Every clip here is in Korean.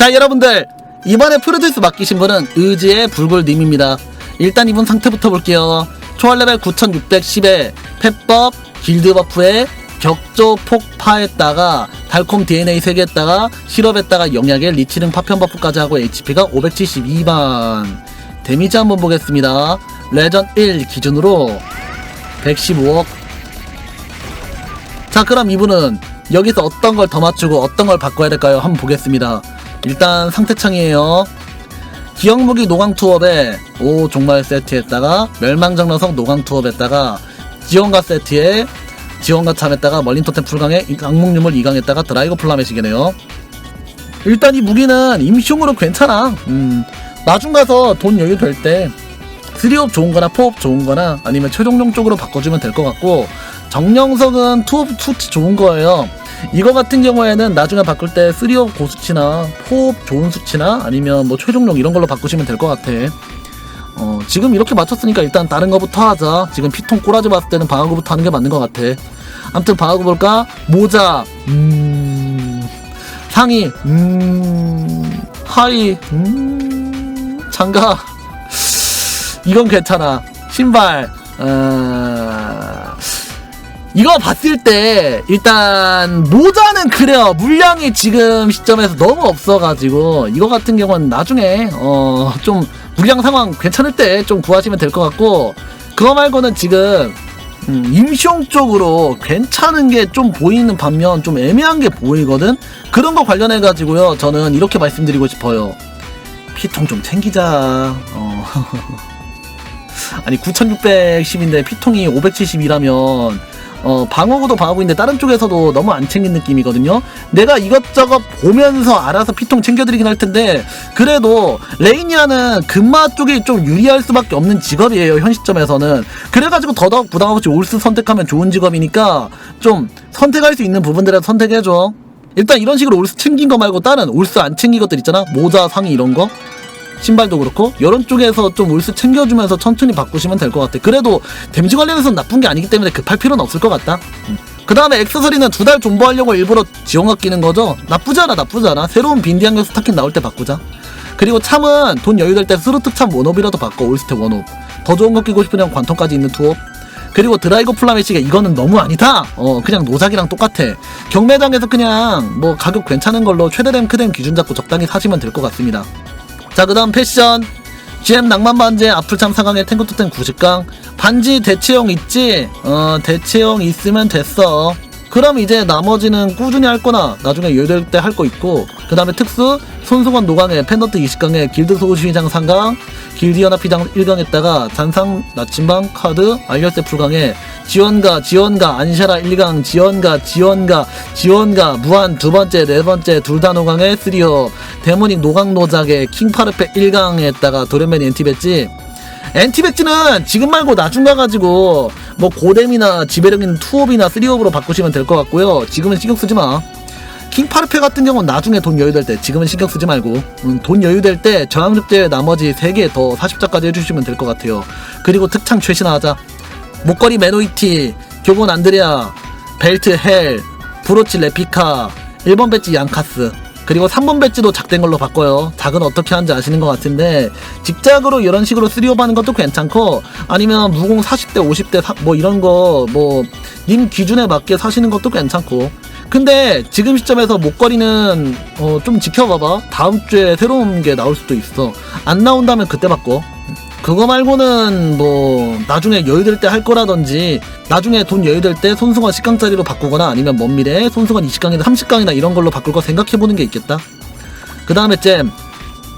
자 여러분들 이번에 프로듀스 맡기신 분은 의지의 불굴님입니다. 일단 이분 상태부터 볼게요. 초월 레벨 9610에 펫법 길드 버프에 격조 폭파했다가 달콤 DNA 3개 했다가 실업했다가 영약에 리치능 파편 버프까지 하고 HP가 572만. 데미지 한번 보겠습니다. 레전 1 기준으로 115억. 자 그럼 이분은 여기서 어떤 걸 더 맞추고 어떤 걸 바꿔야 될까요? 한번 보겠습니다. 일단 상태창이에요. 기억무기 노강 투업에 오 종말 세트에다가 멸망정러성 노강 투업에다가 지원가 세트에 지원가 참했다가 멀린 토템 풀강에 악몽유물 2강했다가 드라이거 플라메시게네요. 일단 이 무기는 임시용으로 괜찮아. 음, 나중 가서 돈 여유 될때 스리업 좋은 거나 포업 좋은 거나 아니면 최종용 쪽으로 바꿔주면 될 것 같고 정령석은 투업 수치 좋은 거예요. 이거 같은 경우에는 나중에 바꿀 때 3업 고수치나 포업 좋은 수치나 아니면 뭐 최종용 이런 걸로 바꾸시면 될 것 같아. 어, 지금 이렇게 맞췄으니까 일단 다른 거부터 하자. 지금 피통 꼬라지 봤을 때는 방어구부터 하는 게 맞는 것 같아. 아무튼 방어구 볼까? 모자, 음, 상의, 음, 하의, 음, 장갑. 이건 괜찮아. 신발, 어, 이거 봤을 때 일단 모자는 그래요. 물량이 지금 시점에서 너무 없어가지고 이거 같은 경우는 나중에 어 좀 물량 상황 괜찮을 때 좀 구하시면 될 것 같고 그거 말고는 지금 음, 임시용 쪽으로 괜찮은 게 좀 보이는 반면 좀 애매한 게 보이거든? 그런 거 관련해 가지고요. 저는 이렇게 말씀드리고 싶어요. 피통 좀 챙기자. 어. 아니 9610인데 피통이 570이라면 어, 방어구도 방어구인데 다른 쪽에서도 너무 안 챙긴 느낌이거든요. 내가 이것저것 보면서 알아서 피통 챙겨드리긴 할 텐데 그래도 레인이라는 금마 쪽이 좀 유리할 수밖에 없는 직업이에요. 현 시점에서는 그래가지고 더더욱 부담 없이 올스 선택하면 좋은 직업이니까 좀 선택할 수 있는 부분들에 선택해줘. 일단 이런 식으로 올스 챙긴 거 말고 다른 올스 안 챙긴 것들 있잖아. 모자, 상의 이런 거. 신발도 그렇고 이런 쪽에서 좀 울스 챙겨주면서 천천히 바꾸시면 될 것 같아. 그래도 데미지 관련해서는 나쁜 게 아니기 때문에 급할 필요는 없을 것 같다. 그 다음에 액세서리는 두 달 존버하려고 일부러 지원가 끼는 거죠. 나쁘지 않아, 나쁘지 않아. 새로운 빈디 안경 스타킹 나올 때 바꾸자. 그리고 참은 돈 여유될 때 스루트 참 원업이라도 바꿔 올스텝 원업. 더 좋은 거 끼고 싶으면 관통까지 있는 투업. 그리고 드라이거 플라메시가 이거는 너무 아니다. 어 그냥 노작이랑 똑같아. 경매장에서 그냥 뭐 가격 괜찮은 걸로 최대 램 크댐 기준 잡고 적당히 사시면 될 것 같습니다. 자, 그 다음 패션. GM 낭만 반지 사강에 탱크 토템 90강. 반지 대체형 있지? 어, 대체형 있으면 됐어. 그럼 이제 나머지는 꾸준히 할 거나 나중에 여유될 때 할 거 있고 그 다음에 특수 손수건 노강에 팬더트 20강에 길드 소시장 상강 길드 연합휘장 1강 했다가 잔상 나침반 카드 알열쇠 풀강에 지원가 지원가 안샤라 1강 지원가 지원가 지원가 무한 두 번째 네 번째 둘 다 노강에 3호 데모닉 노강 노작에 킹파르페 1강 했다가 도련맨 엔티베지 엔티백지는 지금 말고 나중 가가지고 뭐 고뎀이나 지배력인 투업이나 쓰리업으로 바꾸시면 될 것 같고요. 지금은 신경 쓰지 마. 킹파르페 같은 경우는 나중에 돈 여유될 때 지금은 신경 쓰지 말고 음, 돈 여유될 때 저항력대 나머지 3개 더 40자까지 해주시면 될 것 같아요. 그리고 특창 최신화하자. 목걸이 메노이티, 교본 안드레아, 벨트 헬, 브로치 레피카, 1번 배지 양카스, 그리고 3번 배지도 작된 걸로 바꿔요. 작은 어떻게 하는지 아시는 것 같은데, 직작으로 이런 식으로 쓰리업 하는 것도 괜찮고, 아니면 무공 40대, 50대, 사- 뭐 이런 거, 뭐, 님 기준에 맞게 사시는 것도 괜찮고. 근데 지금 시점에서 목걸이는, 어, 좀 지켜봐봐. 다음 주에 새로운 게 나올 수도 있어. 안 나온다면 그때 바꿔. 그거 말고는 뭐 나중에 여유될 때 할 거라든지 나중에 돈 여유될 때 손수건 10강짜리로 바꾸거나 아니면 먼 미래에 손수건 20강이나 30강이나 이런 걸로 바꿀 거 생각해보는 게 있겠다 그 다음에 잼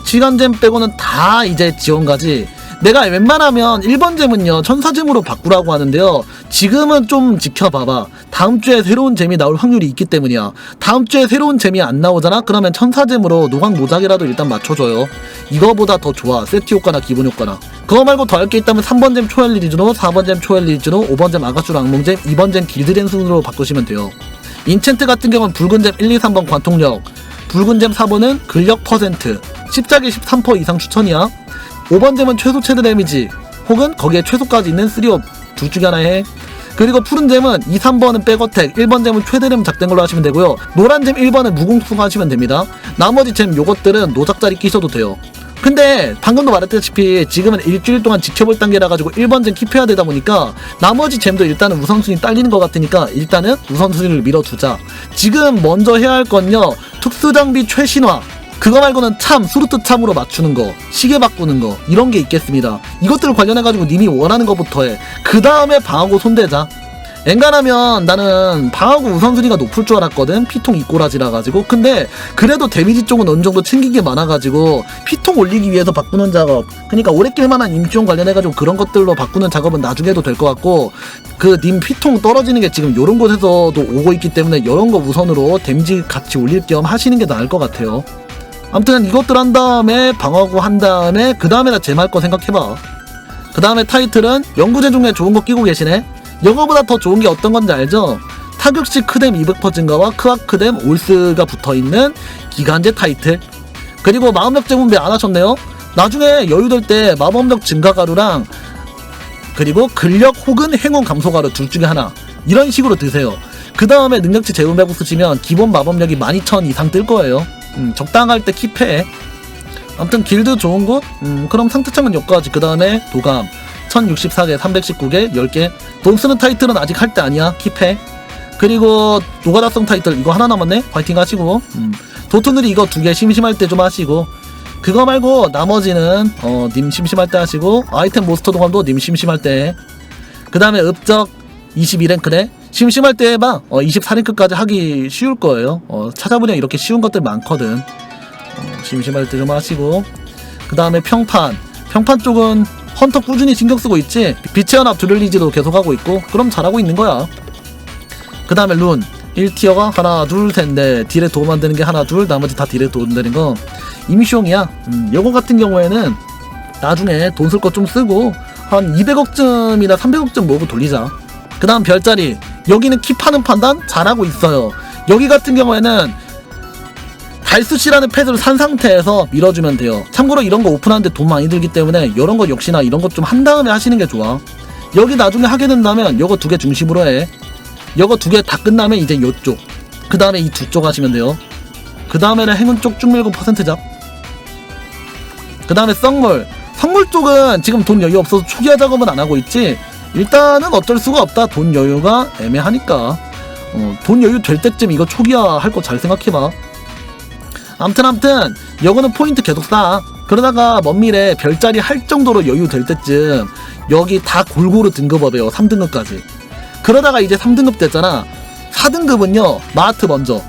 시간잼 빼고는 다 이제 지원가지 내가 웬만하면 1번 잼은요 천사잼으로 바꾸라고 하는데요. 지금은 좀 지켜봐봐. 다음 주에 새로운 잼이 나올 확률이 있기 때문이야. 다음 주에 새로운 잼이 안 나오잖아? 그러면 천사잼으로 노광 노작이라도 일단 맞춰줘요. 이거보다 더 좋아. 세트 효과나 기본 효과나. 그거 말고 더 할 게 있다면 3번 잼 초엘 리리즈노 4번 잼 초엘 리리즈노 5번 잼 아가슈 랑몽잼 2번 잼 길드랜 순으로 바꾸시면 돼요. 인챈트 같은 경우는 붉은 잼 1, 2, 3번 관통력. 붉은 잼 4번은 근력 퍼센트. 십자기 13% 이상 추천이야 5번 잼은 최소 최대 데미지 혹은 거기에 최소까지 있는 3업 둘 중에 하나 해 그리고 푸른 잼은 2, 3번은 백어택, 1번 잼은 최대렘 작된 걸로 하시면 되고요. 노란 잼 1번은 무궁수 하시면 됩니다. 나머지 잼 요것들은 노작자리 끼셔도 돼요. 근데 방금도 말했다시피 지금은 일주일 동안 지켜볼 단계라 가지고 1번 잼 킵해야 되다 보니까 나머지 잼도 일단은 우선순위 딸리는 것 같으니까 일단은 우선순위를 밀어두자. 지금 먼저 해야 할 건요. 특수장비 최신화. 그거 말고는 참, 수루트 참으로 맞추는 거, 시계 바꾸는 거, 이런 게 있겠습니다. 이것들 관련해가지고 님이 원하는 것부터 해. 그 다음에 방하고 손대자. 엔간하면 나는 방하고 우선순위가 높을 줄 알았거든 피통 이꼬라지라 가지고 근데 그래도 데미지 쪽은 어느 정도 챙긴 게 많아 가지고 피통 올리기 위해서 바꾸는 작업 그러니까 오래 낄 만한 임시용 관련해 가지고 그런 것들로 바꾸는 작업은 나중에 해도 될 것 같고 그 님 피통 떨어지는 게 지금 요런 곳에서도 오고 있기 때문에 이런 거 우선으로 데미지 같이 올릴 겸 하시는 게 나을 것 같아요 아무튼 이것들 한 다음에 방어구 한 다음에 그 다음에 나 제말 거 생각해봐. 그 다음에 타이틀은 연구제 중에 좋은 거 끼고 계시네. 이거보다 더 좋은 게 어떤 건지 알죠? 타격시 크뎀 200% 증가와 크아크뎀 올스가 붙어있는 기간제 타이틀. 그리고 마음력 재분배 안 하셨네요. 나중에 여유될 때 마법력 증가 가루랑 그리고 근력 혹은 행운 감소 가루 둘 중에 하나. 이런 식으로 드세요. 그 다음에 능력치 재분배구 쓰시면 기본 마법력이 12,000 이상 뜰 거예요 음, 적당할 때 킵해. 아무튼 길드 좋은 곳? 음, 그럼 상태 창은 여기까지. 그 다음에 도감. 1064개 319개 10개 돈 쓰는 타이틀은 아직 할 때 아니야. 킵해. 그리고 노가다성 타이틀. 이거 하나 남았네. 화이팅 하시고. 음, 도트늘이 이거 두 개 심심할 때 좀 하시고. 그거 말고 나머지는 어, 님 심심할 때 하시고. 아이템 모스터 도감도 님 심심할 때 그 다음에 읍적 22랭크네 심심할 때 해봐 어, 24랭크까지 하기 쉬울 거예요. 어, 찾아보면 이렇게 쉬운 것들 많거든. 어, 심심할 때 좀 하시고. 그 다음에 평판. 평판 쪽은 헌터 꾸준히 신경 쓰고 있지 빛의 연합 드릴리지도 계속 하고 있고 그럼 잘하고 있는 거야. 그 다음에 룬. 1티어가 하나 둘셋넷. 딜에 도움 안 되는 게 하나 둘 나머지 다 딜에 도움 되는 거. 이미숑이야. 음, 요거 같은 경우에는 나중에 돈쓸거좀 쓰고 한 200억쯤이나 300억쯤 모으고 돌리자. 그 다음 별자리 여기는 킵하는 판단 잘하고 있어요 여기 같은 경우에는 달수씨라는 패드를 산 상태에서 밀어주면 돼요. 참고로 이런 거 오픈하는데 돈 많이 들기 때문에 이런 거 역시나 이런 것 좀 한 다음에 하시는 게 좋아. 여기 나중에 하게 된다면 요거 두 개 중심으로 해. 요거 두 개 다 끝나면 이제 요쪽. 그 다음에 이 두 쪽 하시면 돼요. 그 다음에는 행운 쪽 쭉 밀고 퍼센트 잡. 그 다음에 썩물. 썩물 쪽은 지금 돈 여유 없어서 초기화 작업은 안 하고 있지. 일단은 어쩔 수가 없다. 돈 여유가 애매하니까. 어, 돈 여유 될 때쯤 이거 초기화 할 거 잘 생각해봐. 암튼 암튼 요거는 포인트 계속 쌓아 그러다가 먼 미래 별자리 할 정도로 여유 될 때쯤 여기 다 골고루 등급업해요 3등급까지 그러다가 이제 3등급 됐잖아 4등급은요 마하트 먼저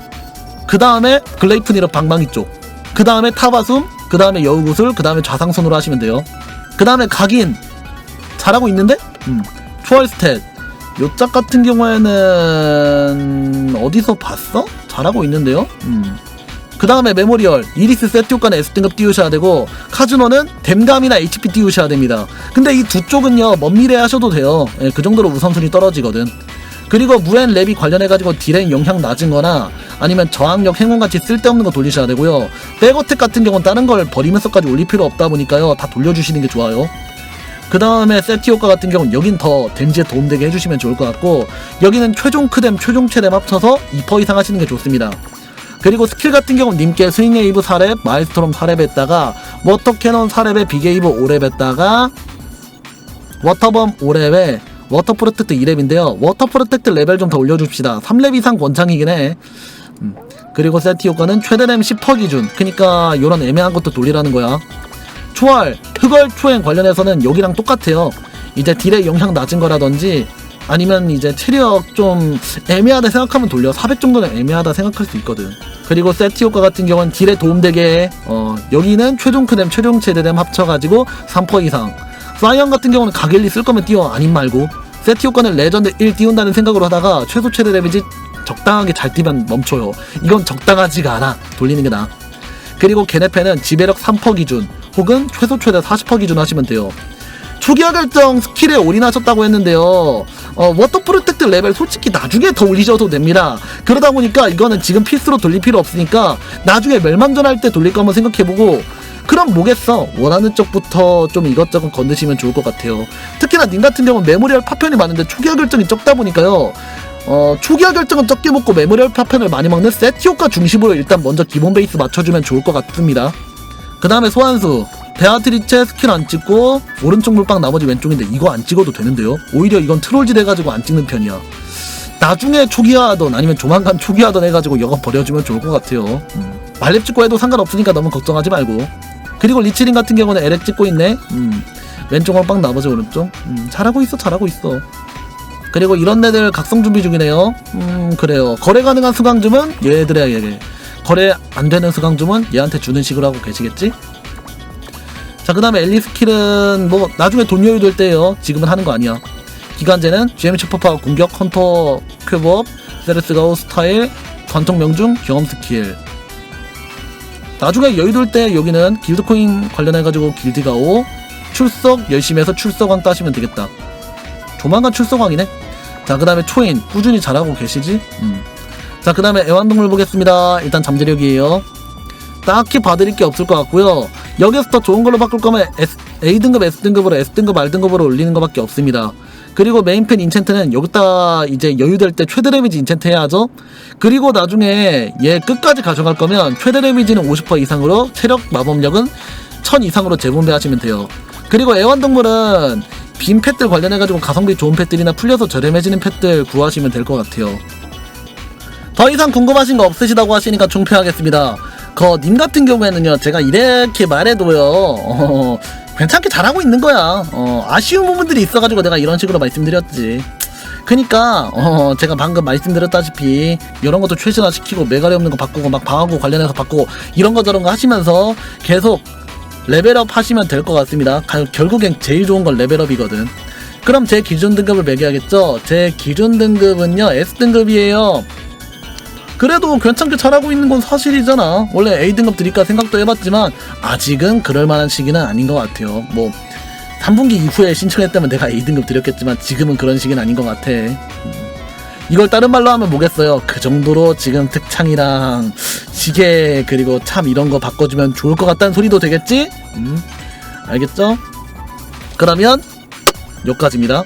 그 다음에 글레이프니르 방망이 쪽 그 다음에 타바숨 그 다음에 여우구슬 그 다음에 좌상손으로 하시면 돼요 그 다음에 각인 잘하고 있는데? 음. 초월 스탯 요짝 같은 경우에는 어디서 봤어? 잘하고 있는데요? 음. 그 다음에 메모리얼, 이리스 세트 효과는 S등급 띄우셔야 되고 카즈노는 댐감이나 HP 띄우셔야 됩니다. 근데 이 두 쪽은요 먼 미래 하셔도 돼요. 예, 그 정도로 우선순위 떨어지거든. 그리고 무엔 랩이 관련해가지고 딜행 영향 낮은 거나 아니면 저항력 행운같이 쓸데없는 거 돌리셔야 되고요. 백어택 같은 경우는 다른 걸 버리면서까지 올릴 필요 없다 보니까요. 다 돌려주시는 게 좋아요. 그 다음에 세티 효과 같은 경우는 여긴 더 덴지에 도움되게 해주시면 좋을 것 같고 여기는 최종 크뎀, 최종 최뎀 합쳐서 2% 이상 하시는 게 좋습니다. 그리고 스킬 같은 경우는 님께 스윙웨이브 4렙, 마일스트롬 4렙 했다가 워터캐논 4렙에 비게 이브 5렙 했다가 워터범 5렙에 워터 프로텍트 2렙인데요. 워터 프로텍트 레벨 좀 더 올려줍시다. 3렙 이상 권장이긴 해. 음. 그리고 세티 효과는 최대 램 10% 기준. 그니까 요런 애매한 것도 돌리라는 거야. 초월, 흑월 초행 관련해서는 여기랑 똑같아요. 이제 딜의 영향 낮은 거라든지 아니면 이제 체력 좀 애매하다 생각하면 돌려. 400 정도는 애매하다 생각할 수 있거든. 그리고 세티 효과 같은 경우는 딜에 도움되게 어 여기는 최종 크뎀 최종 최대뎀 합쳐가지고 3% 이상. 사이언 같은 경우는 가겔리 쓸 거면 띄워. 아님 말고. 세티 효과는 레전드 1 띄운다는 생각으로 하다가 최소 최대 데미지 적당하게 잘 뛰면 멈춰요. 이건 적당하지가 않아. 돌리는 게 나아. 그리고 게네페는 지배력 3% 기준 혹은 최소 최대 40% 기준 하시면 돼요. 초기화 결정 스킬에 올인하셨다고 했는데요. 어, 워터 프로텍트 레벨 솔직히 나중에 더 올리셔도 됩니다. 그러다 보니까 이거는 지금 필수로 돌릴 필요 없으니까 나중에 멸망전 할 때 돌릴 거 한번 생각해보고 그럼 뭐겠어? 원하는 쪽부터 좀 이것저것 건드시면 좋을 것 같아요. 특히나 님 같은 경우는 메모리얼 파편이 많은데 초기화 결정이 적다 보니까요. 어, 초기화 결정은 적게 먹고 메모리얼 파편을 많이 먹는 세트 효과 중심으로 일단 먼저 기본 베이스 맞춰주면 좋을 것 같습니다 그 다음에 소환수. 베아트리체 스킬 안 찍고 오른쪽 물방 나머지 왼쪽인데 이거 안 찍어도 되는데요? 오히려 이건 트롤즈 돼가지고 안 찍는 편이야. 나중에 초기화하던 아니면 조만간 초기화하던 해가지고 이거 버려주면 좋을 것 같아요. 음. 말렙 찍고 해도 상관없으니까 너무 걱정하지 말고. 그리고 리치린 같은 경우는 에렉 찍고 있네. 음. 왼쪽 물방 나머지 오른쪽. 음. 잘하고 있어 잘하고 있어. 그리고 이런 애들 각성 준비 중이네요. 음 그래요. 거래 가능한 수강주면 얘들에게 거래 안 되는 수강주면 얘한테 주는 식으로 하고 계시겠지? 자, 그 다음에 엘리 스킬은 뭐 나중에 돈 여유 될 때요. 지금은 하는 거 아니야. 기간제는 GM 슈퍼파워 공격, 헌터 큐브업, 세레스가우 스타일, 관통 명중, 경험 스킬. 나중에 여유 될 때 여기는 길드코인 관련해가지고 길드가오, 출석 열심히 해서 출석왕 따시면 되겠다. 조만간 출석왕이네. 자, 그 다음에 초인 꾸준히 잘하고 계시지? 음. 자, 그 다음에 애완동물 보겠습니다. 일단 잠재력이에요. 딱히 봐드릴 게 없을 것 같고요. 여기서 더 좋은 걸로 바꿀 거면 S, A등급, S등급으로 S등급, R등급으로 올리는 것밖에 없습니다. 그리고 메인펜 인챈트는 여기다 이제 여유될 때 최대 데미지 인챈트 해야죠. 그리고 나중에 얘 끝까지 가져갈 거면 최대 데미지는 50% 이상으로 체력 마법력은 1000 이상으로 재분배하시면 돼요. 그리고 애완동물은 빈 펫들 관련해가지고 가성비 좋은 펫들이나 풀려서 저렴해지는 펫들 구하시면 될 것 같아요. 더 이상 궁금하신 거 없으시다고 하시니까 종표하겠습니다. 그님 같은 경우에는요, 제가 이렇게 말해도요, 어, 괜찮게 잘하고 있는 거야. 어, 아쉬운 부분들이 있어가지고 내가 이런 식으로 말씀드렸지. 그니까 어 제가 방금 말씀드렸다시피 이런 것도 최신화 시키고 메가리 없는 거 바꾸고 막 방하고 관련해서 바꾸고 이런 거 저런 거 하시면서 계속 레벨업 하시면 될 것 같습니다. 가- 결국엔 제일 좋은 건 레벨업이거든. 그럼 제 기준 등급을 매겨야겠죠? 제 기준 등급은요 S등급이에요. 그래도 괜찮게 잘하고 있는 건 사실이잖아. 원래 A등급 드릴까 생각도 해봤지만 아직은 그럴 만한 시기는 아닌 것 같아요. 뭐 3분기 이후에 신청했다면 내가 A등급 드렸겠지만 지금은 그런 시기는 아닌 것 같아. 음. 이걸 다른 말로 하면 뭐겠어요? 그 정도로 지금 특창이랑 시계 그리고 참 이런 거 바꿔주면 좋을 것 같다는 소리도 되겠지? 음, 알겠죠? 그러면 여기까지입니다.